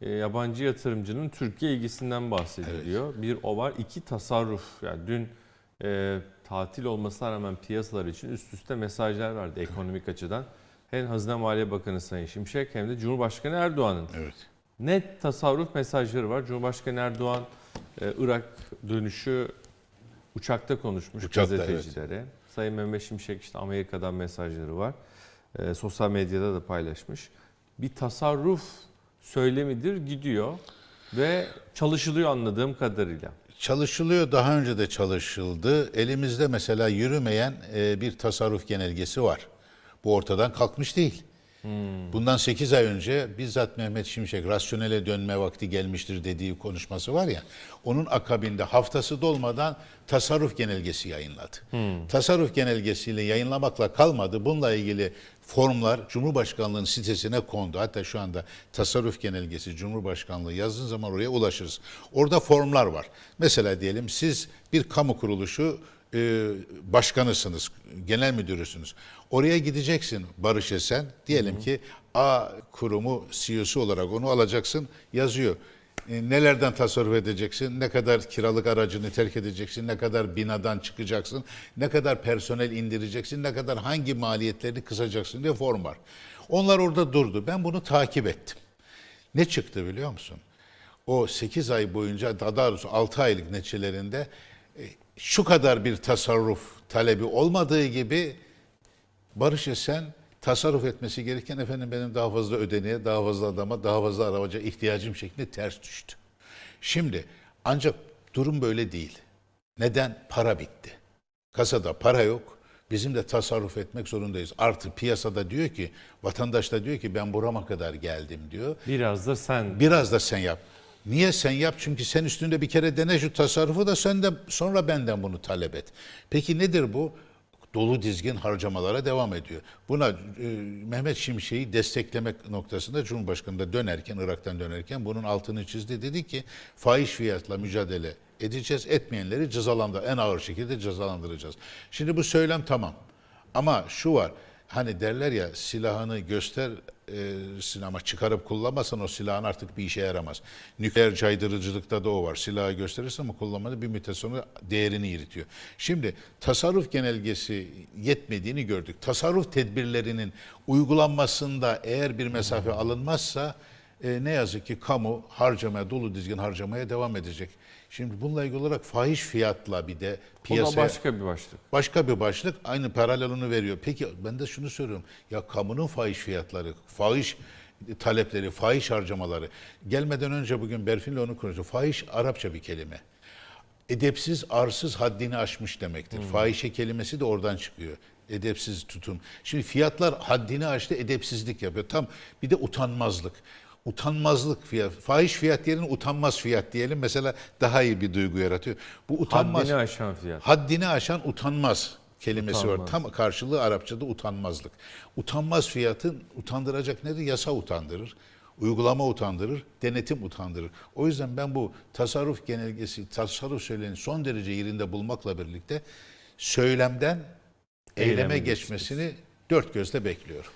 e, yabancı yatırımcının Türkiye ilgisinden bahsediliyor. Bir o var. iki tasarruf. Yani dün e, tatil olmasına rağmen piyasalar için üst üste mesajlar vardı ekonomik açıdan. Hem Hazine Maliye Bakanı Sayın Şimşek hem de Cumhurbaşkanı Erdoğan'ın Evet. net tasarruf mesajları var. Cumhurbaşkanı Erdoğan e, Irak dönüşü uçakta konuşmuş Uçakta, gazetecilere. Sayın Mehmet Şimşek işte Amerika'dan mesajları var. E, sosyal medyada da paylaşmış. Bir tasarruf söylemidir gidiyor ve çalışılıyor anladığım kadarıyla. Çalışılıyor, daha önce de çalışıldı. Elimizde mesela yürümeyen e, bir tasarruf genelgesi var. Bu ortadan kalkmış değil. Bundan 8 ay önce bizzat Mehmet Şimşek rasyonele dönme vakti gelmiştir dediği konuşması var ya. Onun akabinde haftası dolmadan tasarruf genelgesi yayınladı. Tasarruf genelgesiyle yayınlamakla kalmadı. Bununla ilgili formlar Cumhurbaşkanlığı'nın sitesine kondu. Hatta şu anda tasarruf genelgesi Cumhurbaşkanlığı yazdığın zaman oraya ulaşırız. Orada formlar var. Mesela diyelim siz bir kamu kuruluşu e, başkanısınız, genel müdürüsünüz. Oraya gideceksin Barış Esen. Diyelim ki A kurumu CEO'su olarak onu alacaksın yazıyor. E, nelerden tasarruf edeceksin, ne kadar kiralık aracını terk edeceksin, ne kadar binadan çıkacaksın, ne kadar personel indireceksin, ne kadar hangi maliyetlerini kısacaksın diye form var. Onlar orada durdu. Ben bunu takip ettim. Ne çıktı biliyor musun? O 8 ay boyunca daha doğrusu 6 aylık neçelerinde e, şu kadar bir tasarruf talebi olmadığı gibi Barış Esen tasarruf etmesi gereken efendim benim daha fazla ödeneğe, daha fazla adama, daha fazla arabaca ihtiyacım şeklinde ters düştü. Şimdi ancak durum böyle değil. Neden? Para bitti. Kasada para yok. Bizim de tasarruf etmek zorundayız. Artı piyasada diyor ki, vatandaş da diyor ki ben burama kadar geldim diyor. Biraz da sen Biraz da sen yap. Niye sen yap? Çünkü sen üstünde bir kere dene şu tasarrufu da sen de sonra benden bunu talep et. Peki nedir bu? Dolu dizgin harcamalara devam ediyor. Buna e, Mehmet Şimşek'i desteklemek noktasında Cumhurbaşkanı da dönerken, Irak'tan dönerken bunun altını çizdi. Dedi ki fahiş fiyatla mücadele edeceğiz. Etmeyenleri cezalandır, en ağır şekilde cezalandıracağız. Şimdi bu söylem tamam. Ama şu var. Hani derler ya silahını göster e, ama çıkarıp kullanmasan o silahın artık bir işe yaramaz. Nükleer caydırıcılıkta da o var. Silahı gösterirsen ama kullanmadı bir müddet sonra değerini yiritiyor. Şimdi tasarruf genelgesi yetmediğini gördük. Tasarruf tedbirlerinin uygulanmasında eğer bir mesafe alınmazsa e, ne yazık ki kamu harcamaya, dolu dizgin harcamaya devam edecek. Şimdi bununla ilgili olarak fahiş fiyatla bir de piyasaya... başka bir başlık. Başka bir başlık aynı paralelini veriyor. Peki ben de şunu soruyorum. Ya kamunun fahiş fiyatları, fahiş talepleri, fahiş harcamaları. Gelmeden önce bugün Berfin'le onu konuştuk. Fahiş Arapça bir kelime. Edepsiz, arsız haddini aşmış demektir. Fahişe kelimesi de oradan çıkıyor. Edepsiz tutum. Şimdi fiyatlar haddini aştı, edepsizlik yapıyor. Tam bir de utanmazlık. Utanmazlık fiyat. Fahiş fiyat yerine utanmaz fiyat diyelim. Mesela daha iyi bir duygu yaratıyor. Bu utanmaz. Haddini aşan fiyat. Haddini aşan utanmaz kelimesi var. Utanmaz. Tam karşılığı Arapçada utanmazlık. Utanmaz fiyatın utandıracak nedir? Yasa utandırır. Uygulama utandırır, denetim utandırır. O yüzden ben bu tasarruf genelgesi, tasarruf söyleneni son derece yerinde bulmakla birlikte söylemden eyleme Eyleme geçmesini dört gözle bekliyorum.